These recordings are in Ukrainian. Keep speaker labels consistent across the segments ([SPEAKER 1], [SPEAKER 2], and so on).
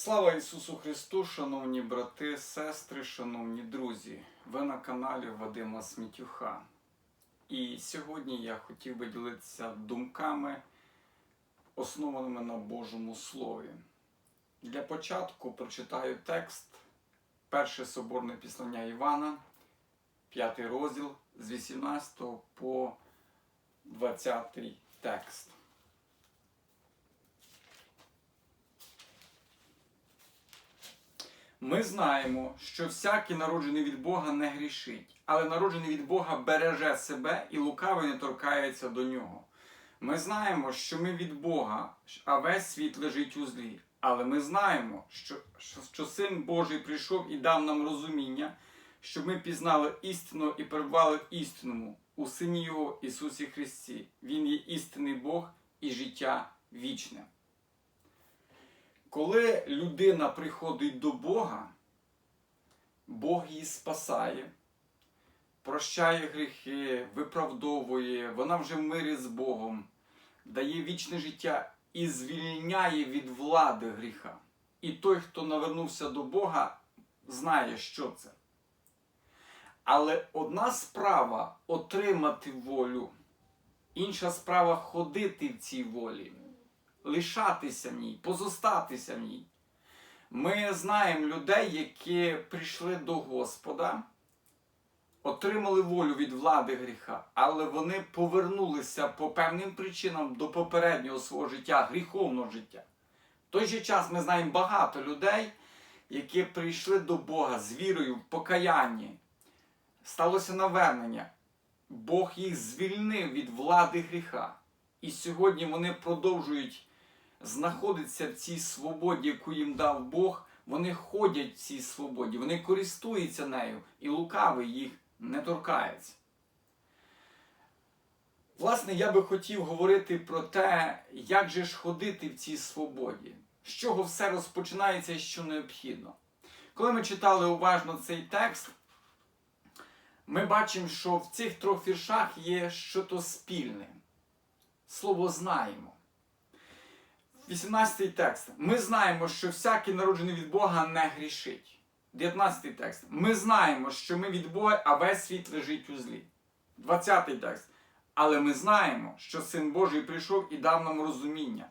[SPEAKER 1] Слава Ісусу Христу, шановні брати, сестри, шановні друзі! Ви на каналі Вадима Смітюха. І сьогодні я хотів би ділитися думками, основаними на Божому Слові. Для початку прочитаю текст Перше соборне післання Івана, 5 розділ з 18 по 20 текст. Ми знаємо, що всякий народжений від Бога не грішить, але народжений від Бога береже себе і лукавий не торкається до нього. Ми знаємо, що ми від Бога, а весь світ лежить у злі. Але ми знаємо, що, що, Син Божий прийшов і дав нам розуміння, щоб ми пізнали істину і перебували в істинному у Сині Його Ісусі Христі. Він є істинний Бог і життя вічне. Коли людина приходить до Бога, Бог її спасає, прощає гріхи, виправдовує, вона вже в мирі з Богом, дає вічне життя і звільняє від влади гріха. І той, хто навернувся до Бога, знає, що це. Але одна справа отримати волю, інша справа ходити в цій волі лишатися в ній, позостатися в ній. Ми знаємо людей, які прийшли до Господа, отримали волю від влади гріха, але вони повернулися по певним причинам до попереднього свого життя, гріховного життя. В той же час ми знаємо багато людей, які прийшли до Бога з вірою в покаянні. Сталося навернення. Бог їх звільнив від влади гріха. І сьогодні вони продовжують знаходитися в цій свободі, яку їм дав Бог. Вони ходять в цій свободі, вони користуються нею, і лукавий їх не торкається. Власне, я би хотів говорити про те, як же ж ходити в цій свободі, з чого все розпочинається і що необхідно. Коли ми читали уважно цей текст, ми бачимо, що в цих трьох віршах є щось спільне. Слово знаємо. 18 текст. Ми знаємо, що всякий народжений від Бога не грішить. 19 текст. Ми знаємо, що ми від Бога, а весь світ лежить у злі. 20 текст. Але ми знаємо, що Син Божий прийшов і дав нам розуміння,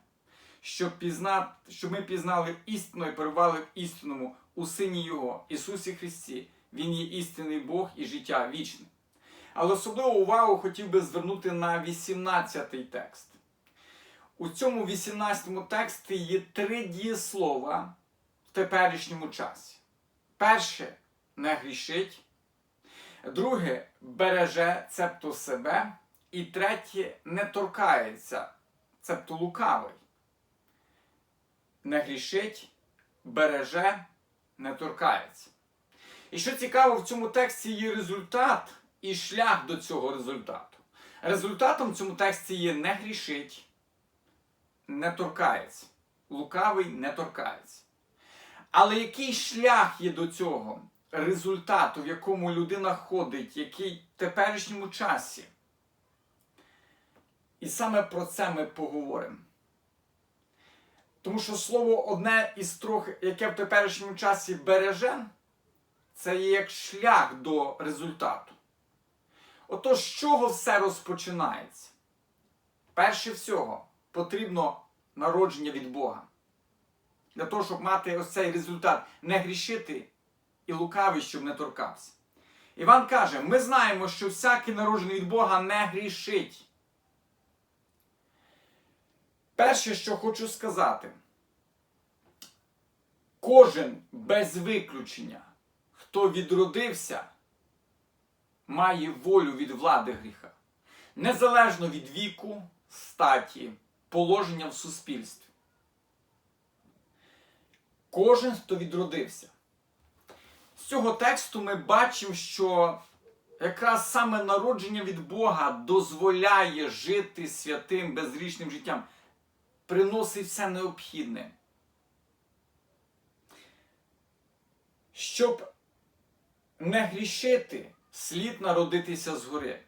[SPEAKER 1] щоб, пізна... щоб ми пізнали істину і перебували в істинному у Сині Його, Ісусі Христі. Він є істинний Бог і життя вічне. Але особливу увагу хотів би звернути на 18 текст. У цьому 18 тексті є три дієслова в теперішньому часі. Перше не грішить, друге береже, цебто себе, і третє не торкається, цебто лукавий. Не грішить, береже, не торкається. І що цікаво, в цьому тексті є результат і шлях до цього результату. Результатом в цьому тексті є не грішить, не торкається. Лукавий не торкається. Але який шлях є до цього результату, в якому людина ходить, який в теперішньому часі? І саме про це ми поговоримо. Тому що слово одне із трьох, яке в теперішньому часі береже, це є як шлях до результату. Отож, з чого все розпочинається? Перше всього, потрібно народження від Бога. Для того, щоб мати ось цей результат, не грішити і лукавий, щоб не торкався. Іван каже: ми знаємо, що всякий народжений від Бога не грішить. Перше, що хочу сказати, кожен без виключення, хто відродився, має волю від влади гріха. Незалежно від віку, статі, положення в суспільстві. Кожен, хто відродився. З цього тексту ми бачимо, що якраз саме народження від Бога дозволяє жити святим, безрічним життям, приносить все необхідне. Щоб не грішити, слід народитися згори.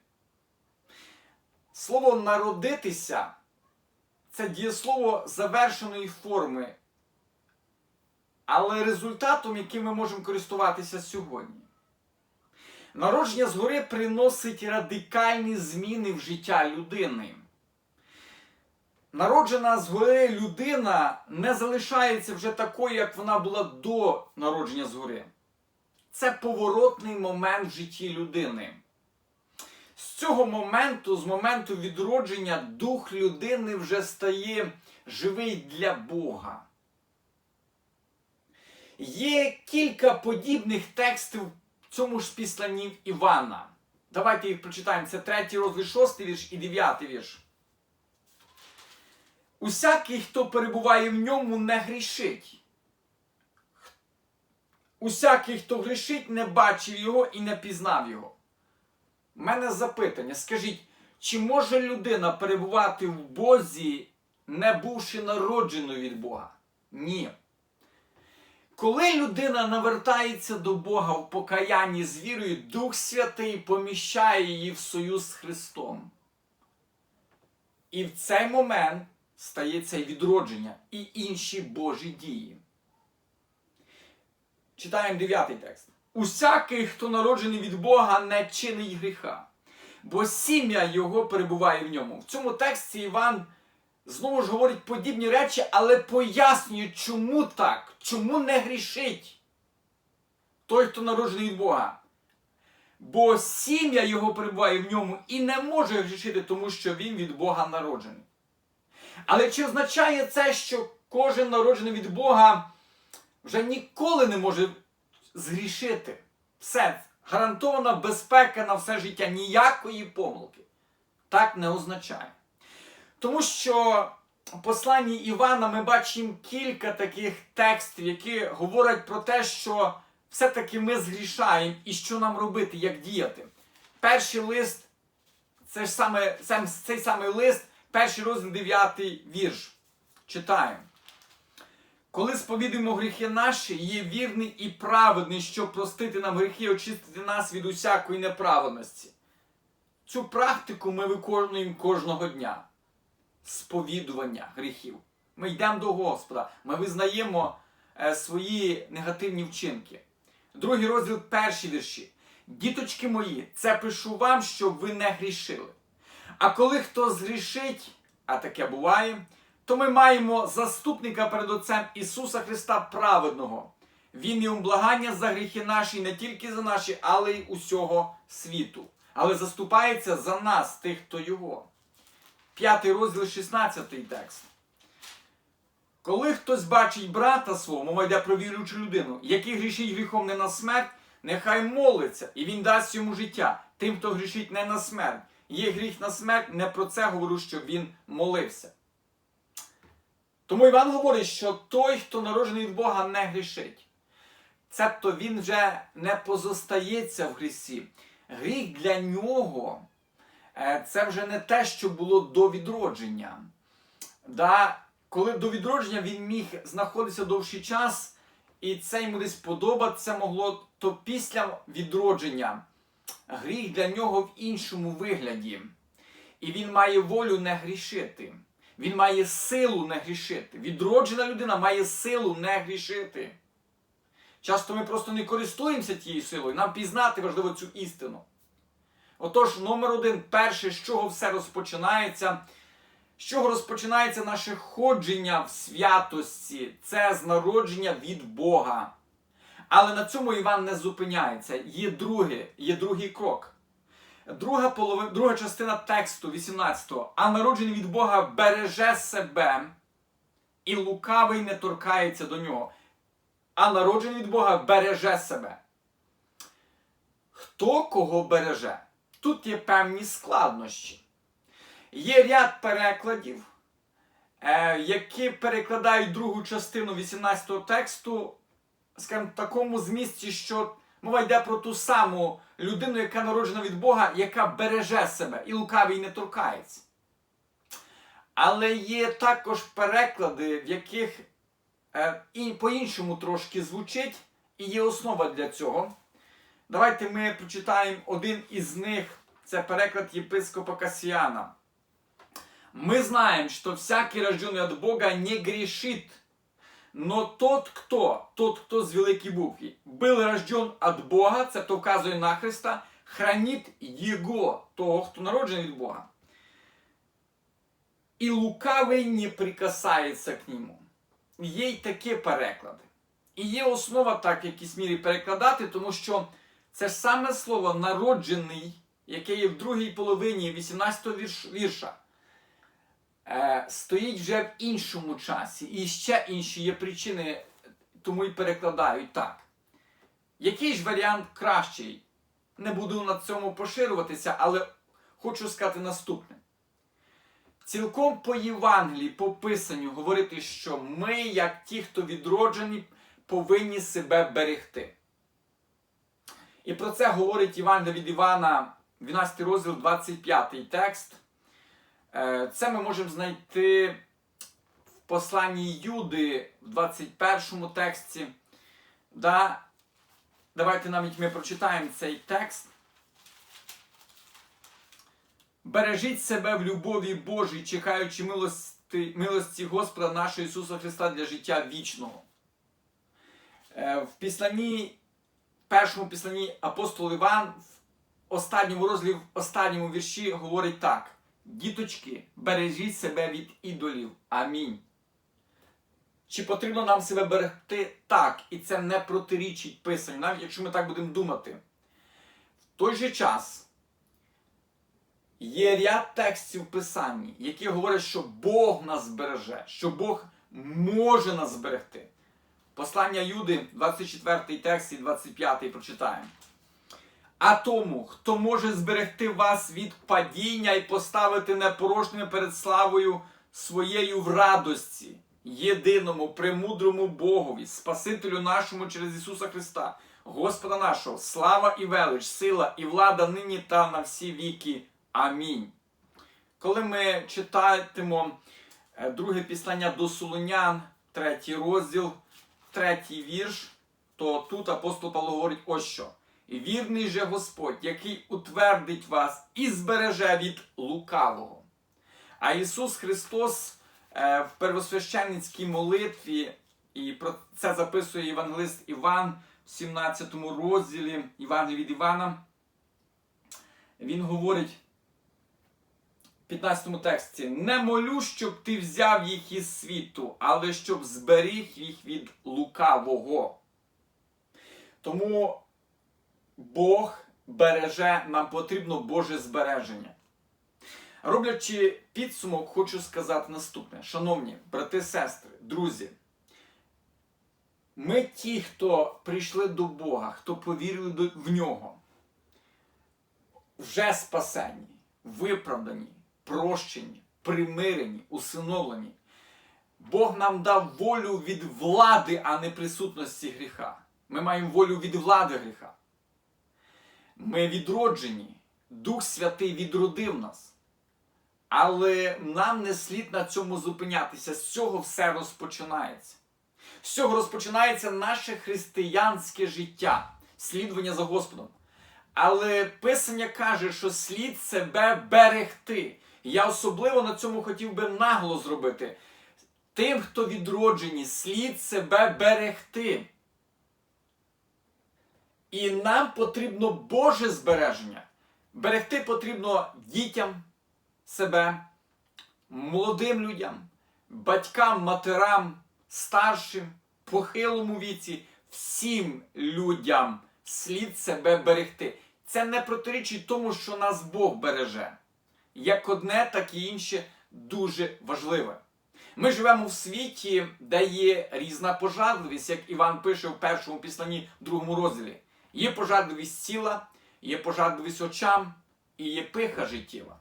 [SPEAKER 1] Слово народитися це дієслово завершеної форми. але результатом, яким ми можемо користуватися сьогодні. Народження згори приносить радикальні зміни в життя людини. Народжена згори людина не залишається вже такою, як вона була до народження згори. Це поворотний момент в житті людини. З цього моменту, з моменту відродження, дух людини вже стає живий для Бога. Є кілька подібних текстів в цьому ж післанні Івана. Давайте їх прочитаємо. Це третій розділ, шостий вірш і дев'ятий вірш. Усякий, хто перебуває в ньому, не грішить. Усякий, хто грішить, не бачив його і не пізнав його. У мене запитання: скажіть, чи може людина перебувати в Бозі, не бувши народженою від Бога? Ні. Коли людина навертається до Бога в покаянні з вірою, Дух Святий поміщає її в союз з Христом. І в цей момент стається відродження і інші Божі дії. Читаємо дев'ятий текст. Усякий, хто народжений від Бога, не чинить гріха, бо сім'я його перебуває в ньому. В цьому тексті Іван знову ж говорить подібні речі, але пояснює, чому так, чому не грішить той, хто народжений від Бога. Бо сім'я його перебуває в ньому і не може грішити, тому що він від Бога народжений. Але чи означає це, що кожен народжений від Бога вже ніколи не може згрішити? Все, гарантована безпека на все життя, ніякої помилки. Так не означає. Тому що в посланні Івана ми бачимо кілька таких текстів, які говорять про те, що все-таки ми згрішаємо і що нам робити, як діяти. Перший лист, це ж саме, цей самий лист, перший розділ 9 вірш. Читаємо. Коли сповідуємо гріхи наші, є вірний і праведний, щоб простити нам гріхи і очистити нас від усякої неправедності. Цю практику ми виконуємо кожного дня. Сповідування гріхів. Ми йдемо до Господа, ми визнаємо е, свої негативні вчинки. Другий розділ перші вірші. Діточки мої, це пишу вам, щоб ви не грішили. А коли хто згрішить, а таке буває, то ми маємо заступника перед Отцем Ісуса Христа праведного. Він є благання за гріхи наші, не тільки за наші, але й усього світу. Але заступається за нас, тих, хто його. П'ятий розділ, 16 текст. Коли хтось бачить брата свого, мова йде про віруючу людину, який грішить гріхом не на смерть, нехай молиться, і він дасть йому життя. Тим, хто грішить не на смерть. Є гріх на смерть, не про це говорю, що він молився. Тому Іван говорить, що той, хто народжений від Бога, не грішить. Цебто він вже не позостається в грісі. Гріх для нього е, це вже не те, що було до відродження. Да, Коли до відродження він міг знаходитися довший час, і це йому десь подобатися могло, то після відродження гріх для нього в іншому вигляді. І він має волю не грішити. Він має силу не грішити. Відроджена людина має силу не грішити. Часто ми просто не користуємося тією силою. Нам пізнати важливо цю істину. Отож, номер один, перше, з чого все розпочинається, з чого розпочинається наше ходження в святості, це з народження від Бога. Але на цьому Іван не зупиняється. Є другий, є другий крок. Друга половина, друга частина тексту 18-го. А народжений від Бога береже себе, і лукавий не торкається до нього. А народжений від Бога береже себе. Хто кого береже? Тут є певні складнощі. Є ряд перекладів, е, які перекладають другу частину 18-го тексту, скажімо, в такому змісті, що мова йде про ту саму людину, яка народжена від Бога, яка береже себе і лукавий не торкається. Але є також переклади, в яких е, і по-іншому трошки звучить, і є основа для цього. Давайте ми прочитаємо один із них. Це переклад єпископа Касіяна. Мы знаем, что всякий рожденный от Бога не грешит, Но тот, кто, тот, кто з великої букви, был рожден от Бога, це то вказує на Христа, хранить Його, того, хто народжений від Бога. І лукавий не прикасається к нему. Є й такі переклади. І є основа так в якійсь мірі перекладати, тому що це ж саме слово народжений, яке є в другій половині 18-го вірш, вірша, стоїть вже в іншому часі. І ще інші є причини, тому і перекладають так. Який ж варіант кращий? Не буду на цьому поширюватися, але хочу сказати наступне. Цілком по Євангелії, по Писанню, говорити, що ми, як ті, хто відроджені, повинні себе берегти. І про це говорить Євангелія від Івана, 12 розділ, 25 текст. Е, Це ми можемо знайти в посланні Юди в 21 тексті. Да? Давайте навіть ми прочитаємо цей текст. Бережіть себе в любові Божій, чекаючи милості, милості Господа нашого Ісуса Христа для життя вічного. Е, В післанні, першому післанні апостол Іван в останньому розділі, в останньому вірші говорить так: Діточки, бережіть себе від ідолів. Амінь. Чи потрібно нам себе берегти? Так, і це не протирічить Писанню, навіть якщо ми так будемо думати. В той же час є ряд текстів в Писанні, які говорять, що Бог нас береже, що Бог може нас зберегти. Послання Юди, 24 текст і 25 прочитаємо. А тому, хто може зберегти вас від падіння і поставити непорожніми перед славою своєю в радості, єдиному, премудрому Богові, Спасителю нашому через Ісуса Христа, Господа нашого, слава і велич, сила і влада нині та на всі віки. Амінь. Коли ми читатимо е, друге післання до Солонян, третій розділ, третій вірш, то тут апостол Павло говорить ось що. Вірний же Господь, який утвердить вас і збереже від лукавого. А Ісус Христос е, в первосвященницькій молитві, і про це записує Євангелист Іван в 17 розділі Івангелія від Івана. Він говорить в 15 тексті: Не молю, щоб ти взяв їх із світу, але щоб зберіг їх від лукавого. Тому Бог береже, нам потрібно Боже збереження. Роблячи підсумок, хочу сказати наступне. Шановні брати, сестри, друзі, ми ті, хто прийшли до Бога, хто повірили в нього, вже спасені, виправдані, прощені, примирені, усиновлені. Бог нам дав волю від влади, а не присутності гріха. Ми маємо волю від влади гріха. Ми відроджені, Дух Святий відродив нас. Але нам не слід на цьому зупинятися. З цього все розпочинається. З цього розпочинається наше християнське життя, слідування за Господом. Але Писання каже, що слід себе берегти. Я особливо на цьому хотів би нагло зробити. Тим, хто відроджені, слід себе берегти. І нам потрібно Боже збереження. Берегти потрібно дітям себе, молодим людям, батькам, матерам, старшим, похилому віці, всім людям слід себе берегти. Це не протирічить тому, що нас Бог береже. Як одне, так і інше дуже важливе. Ми живемо в світі, де є різна пожадливість, як Іван пише в першому післанні, другому розділі. Є пожадливість тіла, є пожадливість очам і є пиха життєва.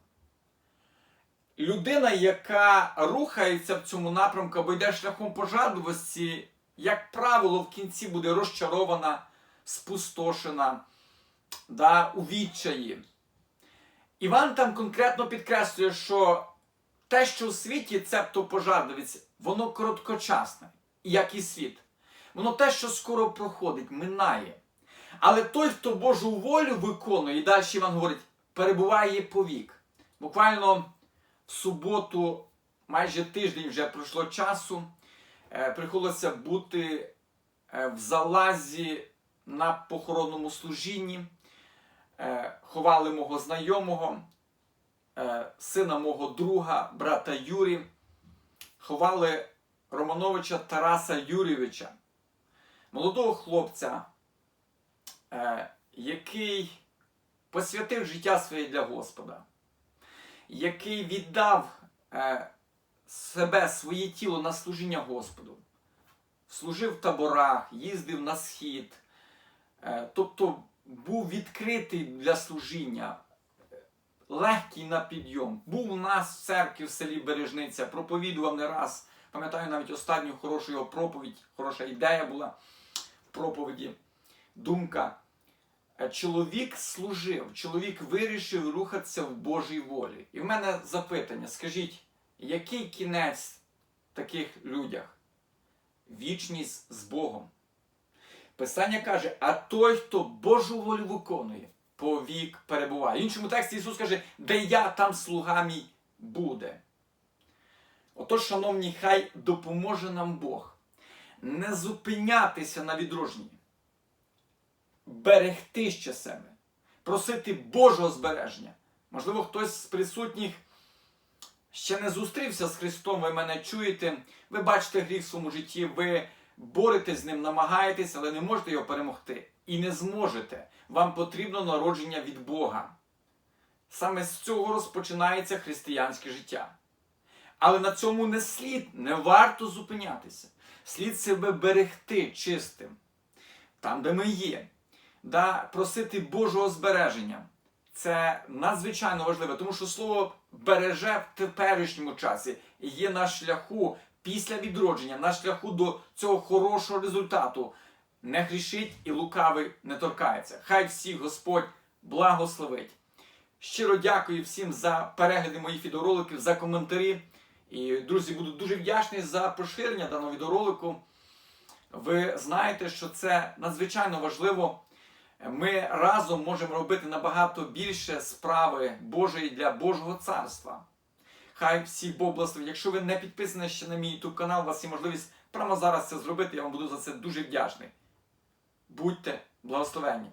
[SPEAKER 1] Людина, яка рухається в цьому напрямку або йде шляхом пожадливості, як правило, в кінці буде розчарована, спустошена, да, у відчаї. Іван там конкретно підкреслює, що те, що у світі, цебто пожадливість, воно короткочасне, як і світ. Воно те, що скоро проходить, минає. Але той, хто Божу волю виконує, і далі Іван говорить, перебуває повік. Буквально в суботу, майже тиждень вже пройшло часу. е, приходилося бути е, в залазі на похоронному служінні. Е, Ховали мого знайомого, сина мого друга, брата Юрі. Ховали Романовича Тараса Юрійовича, молодого хлопця, який посвятив життя своє для Господа, який віддав е, себе, своє тіло на служіння Господу, служив в таборах, їздив на схід, е, тобто був відкритий для служіння, е, легкий на підйом. Був у нас в церкві в селі Бережниця, проповідував не раз. Пам'ятаю навіть останню хорошу його проповідь, хороша ідея була в проповіді, думка. Е, Чоловік служив, чоловік вирішив рухатися в Божій волі. І в мене запитання: скажіть, який кінець таких людях? Вічність з Богом. Писання каже: а той, хто Божу волю виконує, повік перебуває. В іншому тексті Ісус каже, де я, там слуга мій буде. Отож, шановні, хай допоможе нам Бог не зупинятися на відродженні, берегти ще себе, просити Божого збереження. Можливо, хтось з присутніх ще не зустрівся з Христом, ви мене чуєте, ви бачите гріх в своєму житті, ви боретесь з ним, намагаєтесь, але не можете його перемогти. І не зможете. Вам потрібно народження від Бога. Саме з цього розпочинається християнське життя. Але на цьому не слід, не варто зупинятися. Слід себе берегти чистим, там, де ми є, да, просити Божого збереження. Це надзвичайно важливо, тому що слово береже в теперішньому часі і є на шляху після відродження, на шляху до цього хорошого результату. Не грішить і лукавий не торкається. Хай всіх Господь благословить. Щиро дякую всім за перегляди моїх відеороликів, за коментарі. І, друзі, буду дуже вдячний за поширення даного відеоролику. Ви знаєте, що це надзвичайно важливо. Ми разом можемо робити набагато більше справи Божої для Божого царства. Хай всі Бог благословить. Якщо ви не підписані ще на мій YouTube канал, у вас є можливість прямо зараз це зробити. Я вам буду за це дуже вдячний. Будьте благословенні!